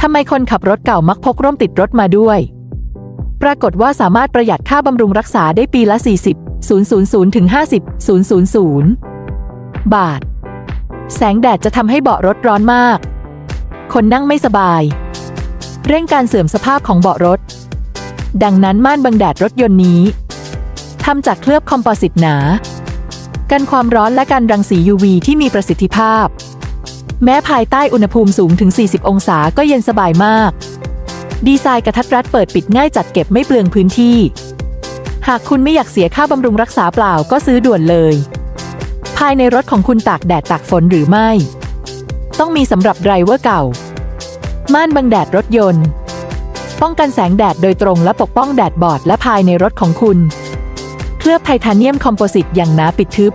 ทำไมคนขับรถเก่ามักพกร่มติดรถมาด้วย ปรากฏว่าสามารถประหยัดค่าบำรุงรักษาได้ปีละ 40 000ถึง50 000 บาท แสงแดดจะทำให้เบาะรถร้อนมาก คนนั่งไม่สบาย เร่งการเสื่อมสภาพของเบาะรถ ดังนั้นม่านบังแดดรถยนต์นี้ทำจากเคลือบคอมโพสิตหนา กันความร้อนและกันรังสี UV ที่มีประสิทธิภาพ แม้ภายใต้อุณหภูมิสูงถึง 40 องศาก็เย็นสบายมาก ดีไซน์กระทัดรัดเปิดปิดง่ายจัดเก็บไม่เปลืองพื้นที่ หากคุณไม่อยากเสียค่าบำรุงรักษาเปล่าก็ซื้อด่วนเลย ภายในรถของคุณตากแดดตากฝนหรือไม่ ต้องมีสำหรับไดรเวอร์เก่า ม่านบังแดดรถยนต์ ป้องกันแสงแดดโดยตรงและปกป้องแดดบอดและภายในรถของคุณ เคลือบไทเทเนียมคอมโพสิตอย่างหนาปิดทึบ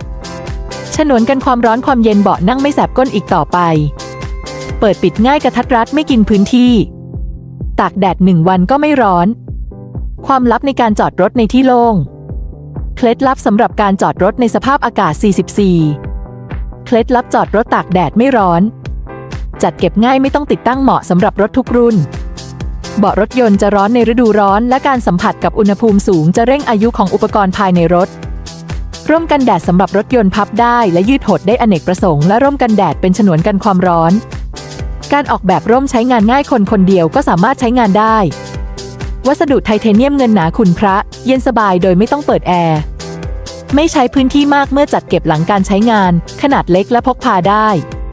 ฉนวนกันความร้อนความเย็นเบาะนั่งไม่แสบก้นอีกต่อไป เปิดปิดง่ายกระทัดรัดไม่กินพื้นที่ ตากแดดหนึ่งวันก็ไม่ร้อน ความลับในการจอดรถในที่โล่ง เคล็ดลับสำหรับการจอดรถในสภาพอากาศ 44 เคล็ดลับจอดรถตากแดดไม่ร้อน จัดเก็บง่ายไม่ต้องติดตั้งเหมาะสำหรับรถทุกรุ่นเบาะรถยนต์จะร้อนในฤดูร้อน และการสัมผัสกับอุณหภูมิสูงจะเร่งอายุของอุปกรณ์ภายในรถ ร่มกันแดดสำหรับรถยนต์พับได้และยืดหดได้อเนกประสงค์และร่มกันแดดเป็นฉนวนกันความร้อน การออกแบบร่มใช้งานง่ายคนคนเดียวก็สามารถใช้งานได้ วัสดุไทเทเนียมเงินหนาขุนพระ เย็นสบายโดยไม่ต้องเปิดแอร์ไม่ใช้พื้นที่มากเมื่อจัดเก็บหลังการใช้งาน ขนาดเล็กและพกพาได้